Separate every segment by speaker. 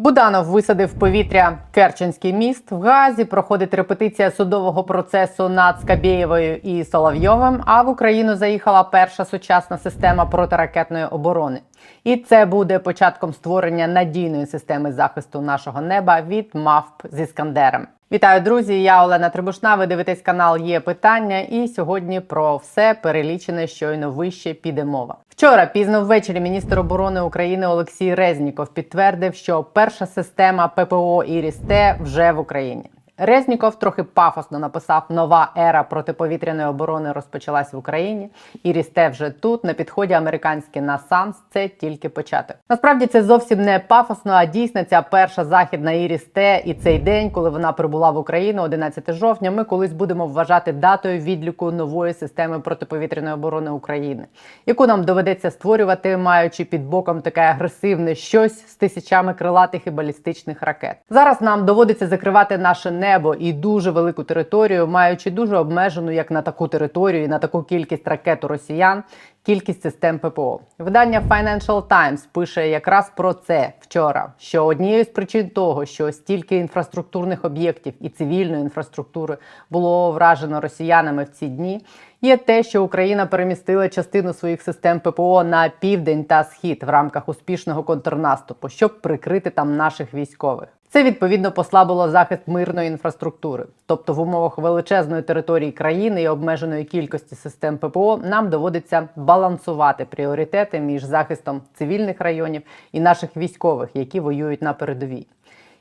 Speaker 1: Буданов висадив повітря Керченський міст. В Газі проходить репетиція судового процесу над Скабєєвою і Соловйовим. А в Україну заїхала перша сучасна система протиракетної оборони. І це буде початком створення надійної системи захисту нашого неба від мавп з іскандером. Вітаю, друзі! Я Олена Трибушна. Ви дивитесь канал Є питання. І сьогодні про все перелічене щойно вище піде мова. Вчора пізно ввечері міністр оборони України Олексій Резніков підтвердив, що перша система ППО «Іріс-Т» вже в Україні. Резніков трохи пафосно написав: нова ера протиповітряної оборони розпочалась в Україні. І рісте вже тут. На підході американський насамс. Це тільки початок. Насправді це зовсім не пафосно, а дійсно ця перша західна Ірісте і цей день, коли вона прибула в Україну, 11 жовтня. Ми колись будемо вважати датою відліку нової системи протиповітряної оборони України, яку нам доведеться створювати, маючи під боком таке агресивне щось з тисячами крилатих і балістичних ракет. Зараз нам доводиться закривати наше небо і дуже велику територію, маючи дуже обмежену як на таку територію, і на таку кількість ракет у росіян. Кількість систем ППО видання Financial Times пише якраз про це вчора. Що однією з причин того, що стільки інфраструктурних об'єктів і цивільної інфраструктури було вражено росіянами в ці дні, є те, що Україна перемістила частину своїх систем ППО на південь та схід в рамках успішного контрнаступу, щоб прикрити там наших військових. Це відповідно послабило захист мирної інфраструктури, тобто в умовах величезної території країни і обмеженої кількості систем ППО нам доводиться балансувати пріоритети між захистом цивільних районів і наших військових, які воюють на передовій.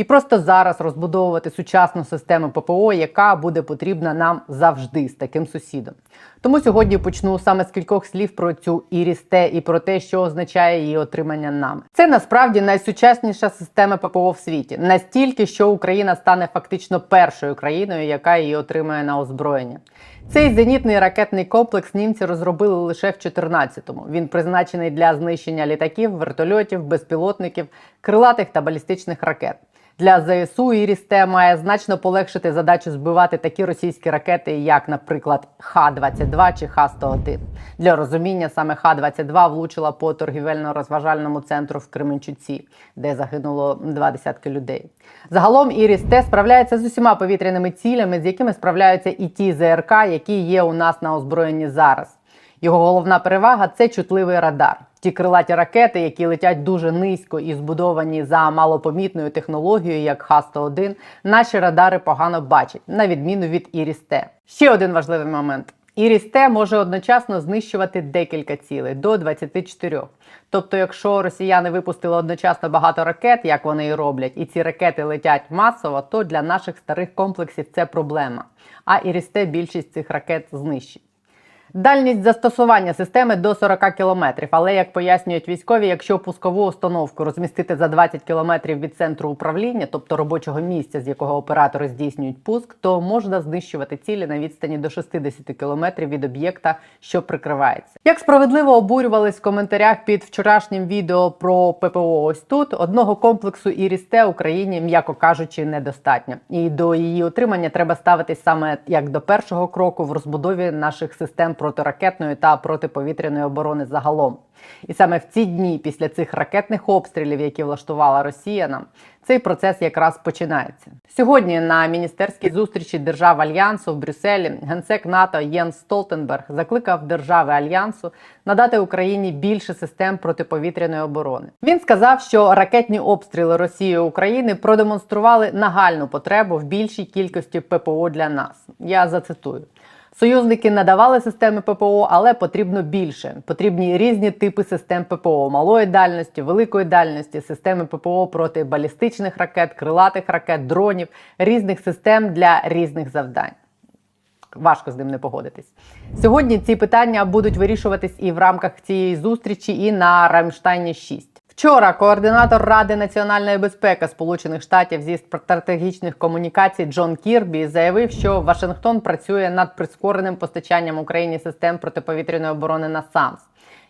Speaker 1: І просто зараз розбудовувати сучасну систему ППО, яка буде потрібна нам завжди з таким сусідом. Тому сьогодні почну саме з кількох слів про цю Ірісте і про те, що означає її отримання нами. Це насправді найсучасніша система ППО в світі, настільки, що Україна стане фактично першою країною, яка її отримає на озброєння. Цей зенітний ракетний комплекс німці розробили лише в 14-му. Він призначений для знищення літаків, вертольотів, безпілотників, крилатих та балістичних ракет. Для ЗСУ Ірісте має значно полегшити задачу збивати такі російські ракети, як, наприклад, Х-22 чи Х-101. Для розуміння саме Х-22 влучила по торгівельно-розважальному центру в Кременчуці, де загинуло два десятки людей. Загалом Ірісте справляється з усіма повітряними цілями, з якими справляються і ті ЗРК, які є у нас на озброєнні зараз. Його головна перевага це чутливий радар. Ті крилаті ракети, які летять дуже низько і збудовані за малопомітною технологією, як Х-101, наші радари погано бачать, на відміну від Іріс-Т. Ще один важливий момент. Іріс-Т може одночасно знищувати декілька цілей до 24. Тобто, якщо росіяни випустили одночасно багато ракет, як вони і роблять, і ці ракети летять масово, то для наших старих комплексів це проблема. А Іріс-Т більшість цих ракет знищить. Дальність застосування системи до 40 км, але як пояснюють військові, якщо пускову установку розмістити за 20 км від центру управління, тобто робочого місця, з якого оператори здійснюють пуск, то можна знищувати цілі на відстані до 60 км від об'єкта, що прикривається. Як справедливо обурювались в коментарях під вчорашнім відео про ППО, ось тут одного комплексу Ірісте Україні, м'яко кажучи, недостатньо, і до її отримання треба ставитись саме як до першого кроку в розбудові наших систем протиракетної та протиповітряної оборони загалом. І саме в ці дні, після цих ракетних обстрілів, які влаштувала Росія нам, цей процес якраз починається. Сьогодні на міністерській зустрічі держав Альянсу в Брюсселі генсек НАТО Єнс Столтенберг закликав держави Альянсу надати Україні більше систем протиповітряної оборони. Він сказав, що ракетні обстріли Росії України продемонстрували нагальну потребу в більшій кількості ППО для нас. Я зацитую. Союзники надавали системи ППО, але потрібно більше. Потрібні різні типи систем ППО малої дальності, великої дальності, системи ППО проти балістичних ракет, крилатих ракет, дронів, різних систем для різних завдань. Важко з ним не погодитись. Сьогодні ці питання будуть вирішуватись і в рамках цієї зустрічі, і на Рамштайні 6. Вчора координатор Ради національної безпеки Сполучених Штатів зі стратегічних комунікацій Джон Кірбі заявив, що Вашингтон працює над прискореним постачанням Україні систем протиповітряної оборони на САМС.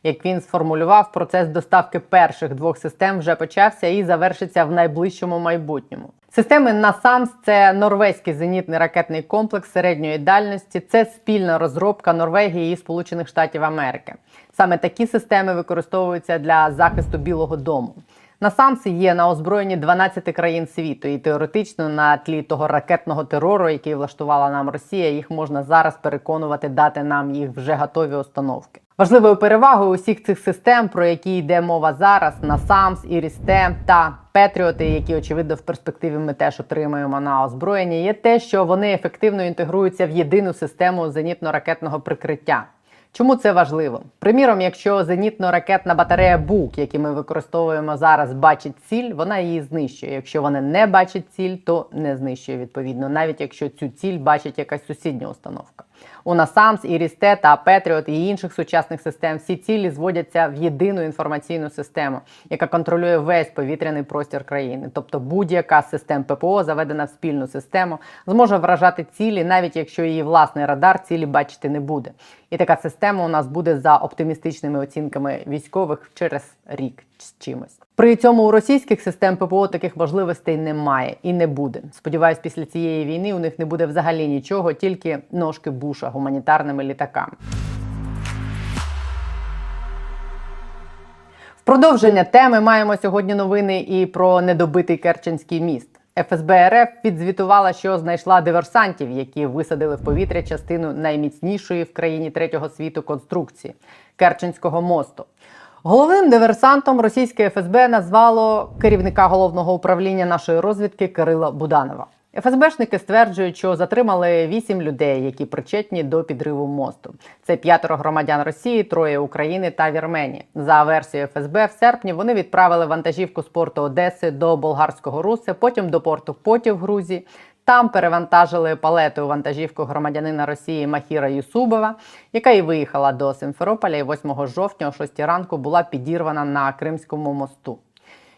Speaker 1: Як він сформулював, процес доставки перших двох систем вже почався і завершиться в найближчому майбутньому. Системи NASAMS – це норвезький зенітний ракетний комплекс середньої дальності. Це спільна розробка Норвегії і Сполучених Штатів Америки. Саме такі системи використовуються для захисту Білого Дому. Насамс є на озброєнні 12 країн світу, і теоретично на тлі того ракетного терору, який влаштувала нам Росія, їх можна зараз переконувати дати нам їх вже готові установки. Важливою перевагою усіх цих систем, про які йде мова зараз, Насамс, Ірісте та Петріоти, які очевидно в перспективі ми теж отримаємо на озброєння, є те, що вони ефективно інтегруються в єдину систему зенітно-ракетного прикриття. Чому це важливо? Приміром, якщо зенітно-ракетна батарея БУК, які ми використовуємо зараз, бачить ціль, вона її знищує. Якщо вона не бачить ціль, то не знищує відповідно, навіть якщо цю ціль бачить якась сусідня установка. У Насамс, Ірісте та Петріот і інших сучасних систем всі цілі зводяться в єдину інформаційну систему, яка контролює весь повітряний простір країни. Тобто будь-яка з систем ППО, заведена в спільну систему, зможе вражати цілі, навіть якщо її власний радар цілі бачити не буде. І така система у нас буде за оптимістичними оцінками військових через рік з чимось. При цьому у російських систем ППО таких можливостей немає і не буде. Сподіваюсь, після цієї війни у них не буде взагалі нічого, тільки ножки буша гуманітарними літаками. В продовження теми маємо сьогодні новини і про недобитий Керченський міст. ФСБ РФ підзвітувала, що знайшла диверсантів, які висадили в повітря частину найміцнішої в країні третього світу конструкції Керченського мосту. Головним диверсантом російське ФСБ назвало керівника головного управління нашої розвідки Кирила Буданова. ФСБшники стверджують, що затримали вісім людей, які причетні до підриву мосту. Це п'ятеро громадян Росії, троє України та Вірменії. За версією ФСБ, в серпні вони відправили вантажівку з порту Одеси до болгарського Руси, потім до порту Поті в Грузії. Там перевантажили палету вантажівку громадянина Росії Махіра Юсубова, яка і виїхала до Симферополя і 8 жовтня о 6 ранку була підірвана на Кримському мосту.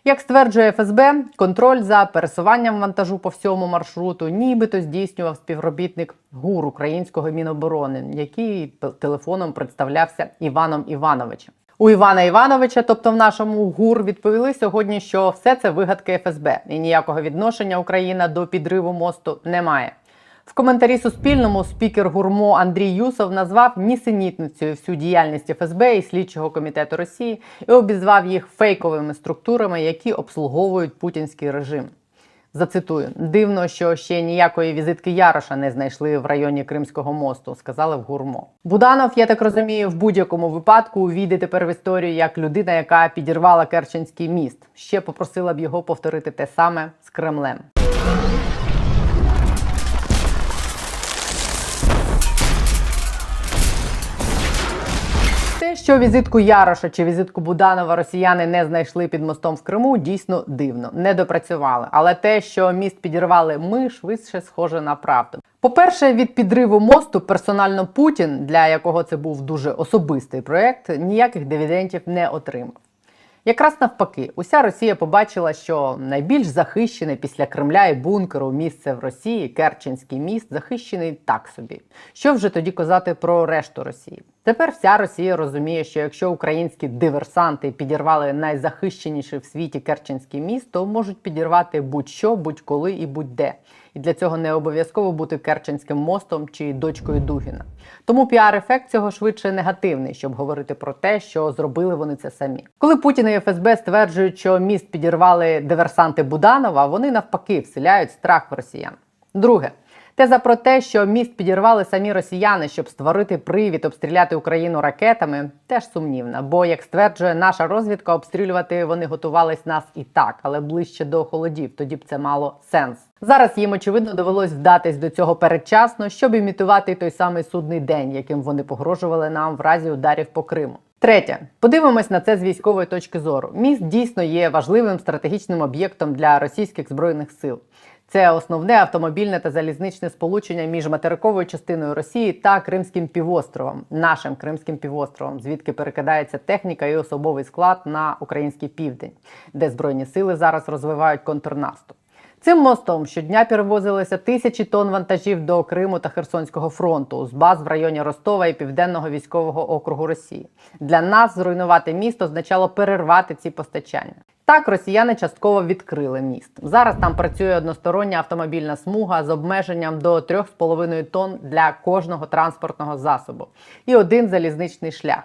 Speaker 1: Як стверджує ФСБ, контроль за пересуванням вантажу по всьому маршруту нібито здійснював співробітник ГУР українського міноборони, який телефоном представлявся Іваном Івановичем. У Івана Івановича, тобто в нашому ГУР, відповіли сьогодні, що все це вигадки ФСБ і ніякого відношення Україна до підриву мосту не має. В коментарі Суспільному спікер гурмо Андрій Юсов назвав нісенітницею всю діяльність ФСБ і слідчого комітету Росії і обізвав їх фейковими структурами, які обслуговують путінський режим. Зацитую: дивно, що ще ніякої візитки Яроша не знайшли в районі Кримського мосту, сказали в гурмо. Буданов, я так розумію, в будь-якому випадку увійде тепер в історію як людина, яка підірвала Керченський міст. Ще попросила б його повторити те саме з Кремлем. Що візитку Яроша чи візитку Буданова росіяни не знайшли під мостом в Криму, дійсно дивно, не допрацювали. Але те, що міст підірвали ми, швидше схоже на правду. По-перше, від підриву мосту персонально Путін, для якого це був дуже особистий проект, ніяких дивідендів не отримав. Якраз навпаки, уся Росія побачила, що найбільш захищене після Кремля і бункеру місце в Росії, Керченський міст, захищений так собі. Що вже тоді казати про решту Росії? Тепер вся Росія розуміє, що якщо українські диверсанти підірвали найзахищеніший в світі Керченський міст, то можуть підірвати будь-що, будь-коли і будь-де. І для цього не обов'язково бути Керченським мостом чи дочкою Дугіна. Тому піар-ефект цього швидше негативний, щоб говорити про те, що зробили вони це самі. Коли Путін і ФСБ стверджують, що міст підірвали диверсанти Буданова, вони навпаки вселяють страх в росіян. Друге. Теза про те, що міст підірвали самі росіяни, щоб створити привід обстріляти Україну ракетами, теж сумнівна. Бо, як стверджує наша розвідка, обстрілювати вони готувались нас і так, але ближче до холодів. Тоді б це мало сенс. Зараз їм очевидно довелось вдатись до цього передчасно, щоб імітувати той самий судний день, яким вони погрожували нам в разі ударів по Криму. Третє, подивимось на це з військової точки зору. Міст дійсно є важливим стратегічним об'єктом для російських збройних сил. Це основне автомобільне та залізничне сполучення між материковою частиною Росії та Кримським півостровом, нашим Кримським півостровом, звідки перекидається техніка і особовий склад на український південь, де збройні сили зараз розвивають контрнаступ. Цим мостом щодня перевозилися тисячі тонн вантажів до Криму та Херсонського фронту з баз в районі Ростова і Південного військового округу Росії. Для нас зруйнувати місто означало перервати ці постачання. Так, росіяни частково відкрили міст. Зараз там працює одностороння автомобільна смуга з обмеженням до 3,5 тонн для кожного транспортного засобу і один залізничний шлях.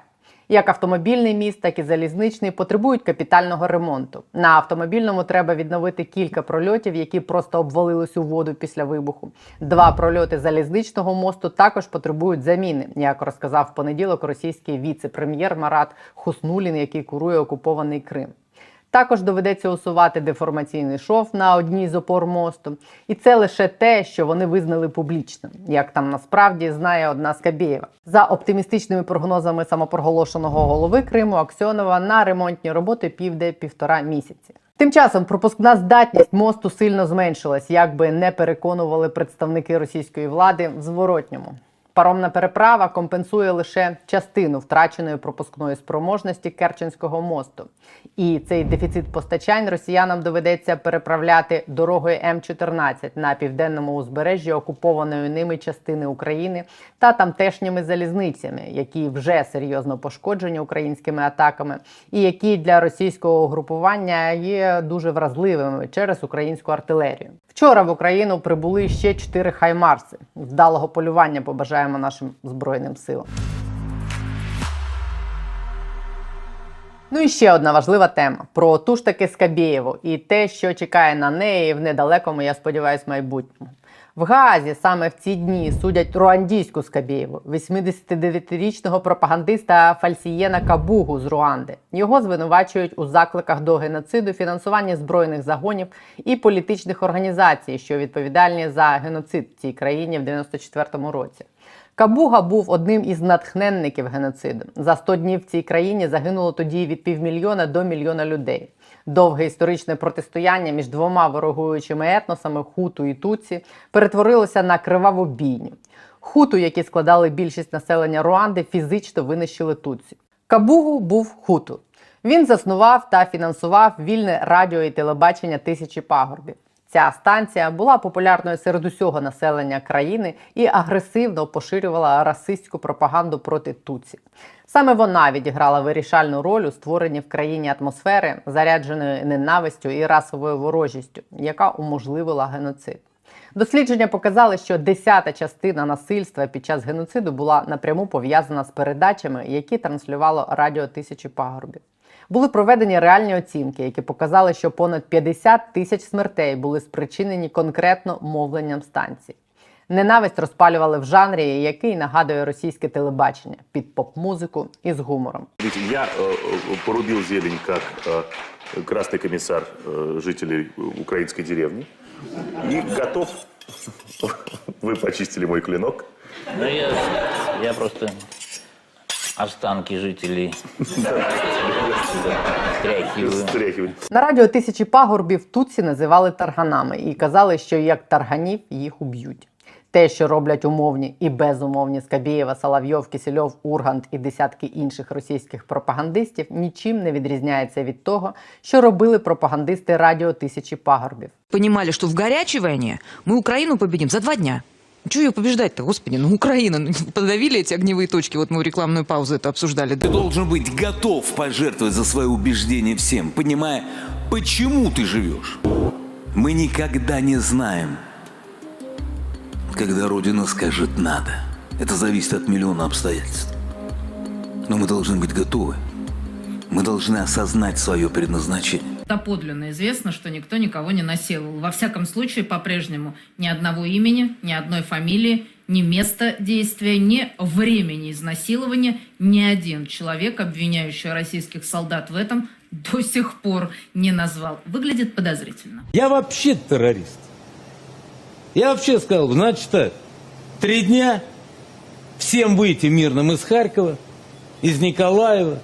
Speaker 1: Як автомобільний міст, так і залізничний потребують капітального ремонту. На автомобільному треба відновити кілька прольотів, які просто обвалились у воду після вибуху. Два прольоти залізничного мосту також потребують заміни, як розказав в понеділок російський віце-прем'єр Марат Хуснулін, який курує окупований Крим. Також доведеться усувати деформаційний шов на одній з опор мосту, і це лише те, що вони визнали публічним, як там насправді знає одна Скабєєва. За оптимістичними прогнозами самопроголошеного голови Криму Аксьонова на ремонтні роботи півде півтора місяці. Тим часом пропускна здатність мосту сильно зменшилась, як би не переконували представники російської влади в зворотньому. Паромна переправа компенсує лише частину втраченої пропускної спроможності Керченського мосту. І цей дефіцит постачань росіянам доведеться переправляти дорогою М14 на південному узбережжі окупованої ними частини України та тамтешніми залізницями, які вже серйозно пошкоджені українськими атаками, і які для російського угрупування є дуже вразливими через українську артилерію. Вчора в Україну прибули ще чотири хаймарси. Вдалого полювання побажаємо нашим збройним силам. Ну і ще одна важлива тема про ту ж таки Скабєєву і те, що чекає на неї в недалекому, я сподіваюся, майбутньому. В Гаазі саме в ці дні судять руандійську Скабєєву, 89-річного пропагандиста Фальсієна Кабугу з Руанди. Його звинувачують у закликах до геноциду, фінансуванні збройних загонів і політичних організацій, що відповідальні за геноцид в цій країні в 94-му році. Кабуга був одним із натхненників геноциду. За 100 днів в цій країні загинуло тоді від півмільйона до мільйона людей. Довге історичне протистояння між двома ворогуючими етносами хуту і туці перетворилося на криваву бійню. Хуту, які складали більшість населення Руанди, фізично винищили туці. Кабугу був хуту. Він заснував та фінансував вільне радіо і телебачення тисячі пагорбів. Ця станція була популярною серед усього населення країни і агресивно поширювала расистську пропаганду проти туці. Саме вона відіграла вирішальну роль у створенні в країні атмосфери, зарядженої ненавистю і расовою ворожістю, яка уможливила геноцид. Дослідження показали, що десята частина насильства під час геноциду була напряму пов'язана з передачами, які транслювало радіо тисячі пагорбів Були проведені реальні оцінки, які показали, що понад 50 тисяч смертей були спричинені конкретно мовленням станцій. Ненависть розпалювали в жанрі, який нагадує російське телебачення під поп-музику і з гумором.
Speaker 2: Видите, я э, э, порубил зелень как э, красный комиссар э, жителей украинской деревни и готов. Вы почистили мой клинок.
Speaker 3: Да я, я просто останки жителей стряхиваю.
Speaker 1: На радіо тисячі пагорбів туці називали тарганами і казали, що як тарганів їх уб'ють. Те, що роблять умовні і безумовні Скабєєва, Соловйов, Кисельов, Ургант і десятки інших російських пропагандистів, нічим не відрізняється від того, що робили пропагандисти радіо тисячі пагорбів.
Speaker 4: понимали, что в горячей войне мы Украину победим за два дня. Чего ее побеждать-то, господи? Ну, Украина, ну, подавили эти огневые точки. Вот мы рекламную паузу это обсуждали.
Speaker 5: Ты должен быть готов пожертвовать за свое убеждение всем, понимая, почему ты живешь. Мы никогда не знаем, когда Родина скажет «надо». Это зависит от миллиона обстоятельств. Но мы должны быть готовы. Мы должны осознать свое предназначение.
Speaker 6: Доподлинно известно, что никто никого не насиловал. Во всяком случае, по-прежнему ни одного имени, ни одной фамилии, ни места действия, ни времени изнасилования ни один человек, обвиняющий российских солдат в этом, до сих пор не назвал. Выглядит подозрительно.
Speaker 7: Я вообще террорист. Я вообще сказал, значит так, три дня всем выйти мирным из Харькова, из Николаева,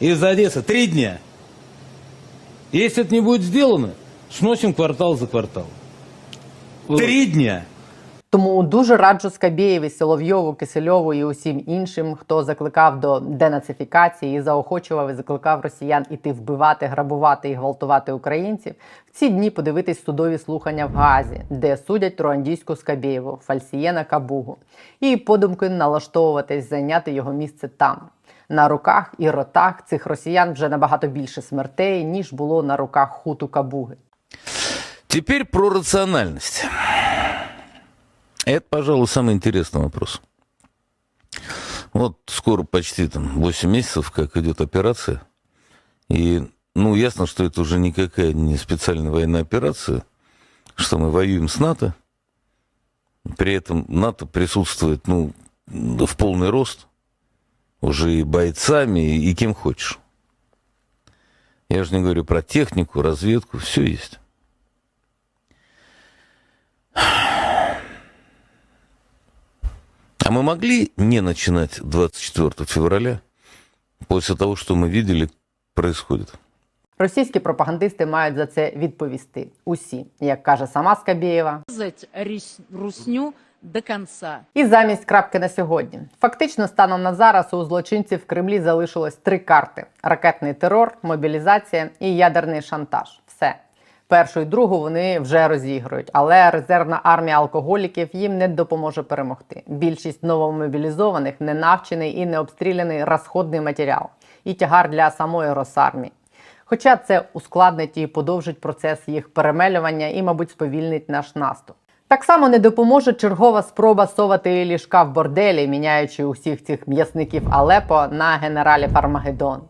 Speaker 7: из Одессы. Три дня. Если это не будет сделано, сносим квартал за кварталом. Три дня.
Speaker 1: Тому дуже раджу Скабєєві, Соловйову, Кисельову і усім іншим, хто закликав до денацифікації і заохочував і закликав росіян іти вбивати, грабувати і гвалтувати українців. В ці дні подивитись судові слухання в Газі, де судять руандійську Скабєєву, Фальсієна Кабугу, і подумки налаштовуватись зайняти його місце там На руках і ротах цих росіян вже набагато більше смертей, ніж було на руках хуту Кабуги.
Speaker 5: Теперь про рациональность. Это, пожалуй, самый интересный вопрос.
Speaker 7: Вот скоро почти там 8 месяцев, как идет операция. И, ну, ясно, что это уже никакая не специальная военная операция, что мы воюем с НАТО. При этом НАТО присутствует, ну, в полный рост. Уже и бойцами, и кем хочешь. Я же не говорю про технику, разведку, все есть. А мы могли не начинать 24 февраля после того, что мы видели происходит?
Speaker 1: Російські пропагандисти мають за це відповісти. Усі, як каже сама Скабєєва,
Speaker 8: сказать рис- русню до конца.
Speaker 1: І замість крапки на сьогодні. Фактично, станом на зараз у злочинців в Кремлі залишилось три карти: ракетний терор, мобілізація і ядерний шантаж. Все. Першу і другу вони вже розігрують, але резервна армія алкоголіків їм не допоможе перемогти. Більшість новомобілізованих не навчений і не обстріляний розходний матеріал і тягар для самої Росармії. Хоча це ускладнить і подовжить процес їх перемелювання і, мабуть, сповільнить наш наступ. Так само не допоможе чергова спроба совати ліжка в борделі, міняючи усіх цих м'ясників Алепо на генералів Армагеддон.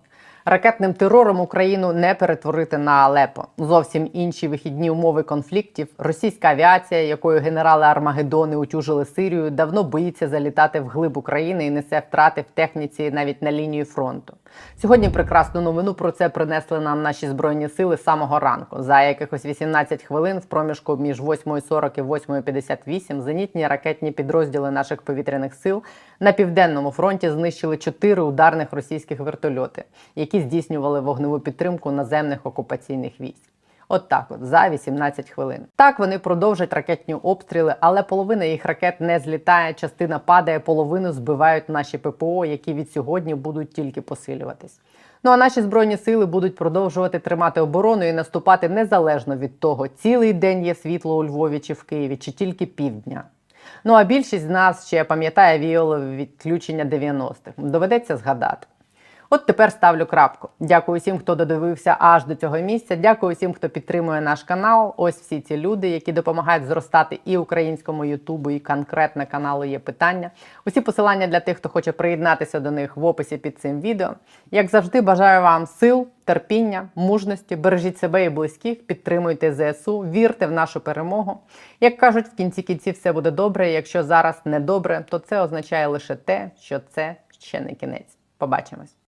Speaker 1: Ракетним терором Україну не перетворити на Алепо. Зовсім інші вихідні умови конфліктів. Російська авіація, якою генерали Армагеддони утюжили Сирію, давно боїться залітати в глиб України і несе втрати в техніці навіть на лінії фронту. Сьогодні прекрасну новину про це принесли нам наші збройні сили самого ранку. За якихось 18 хвилин в проміжку між 8.40 і 8.58 зенітні ракетні підрозділи наших повітряних сил на південному фронті знищили чотири ударних російських вертольоти, які здійснювали вогневу підтримку наземних окупаційних військ. От так от за 18 хвилин. Так вони продовжать ракетні обстріли, але половина їх ракет не злітає, частина падає, половину збивають наші ППО, які від сьогодні будуть тільки посилюватись. Ну а наші збройні сили будуть продовжувати тримати оборону і наступати незалежно від того, цілий день є світло у Львові чи в Києві, чи тільки півдня. Ну а більшість з нас ще пам'ятає віолове відключення 90-х. Доведеться згадати. От тепер ставлю крапку. Дякую всім, хто додивився аж до цього місця. Дякую всім, хто підтримує наш канал. Ось всі ці люди, які допомагають зростати і українському Ютубу, і конкретно каналу є питання. Усі посилання для тих, хто хоче приєднатися до них в описі під цим відео. Як завжди, бажаю вам сил, терпіння, мужності, бережіть себе і близьких, підтримуйте ЗСУ, вірте в нашу перемогу. Як кажуть, в кінці кінців все буде добре. Якщо зараз не добре, то це означає лише те, що це ще не кінець. Побачимось.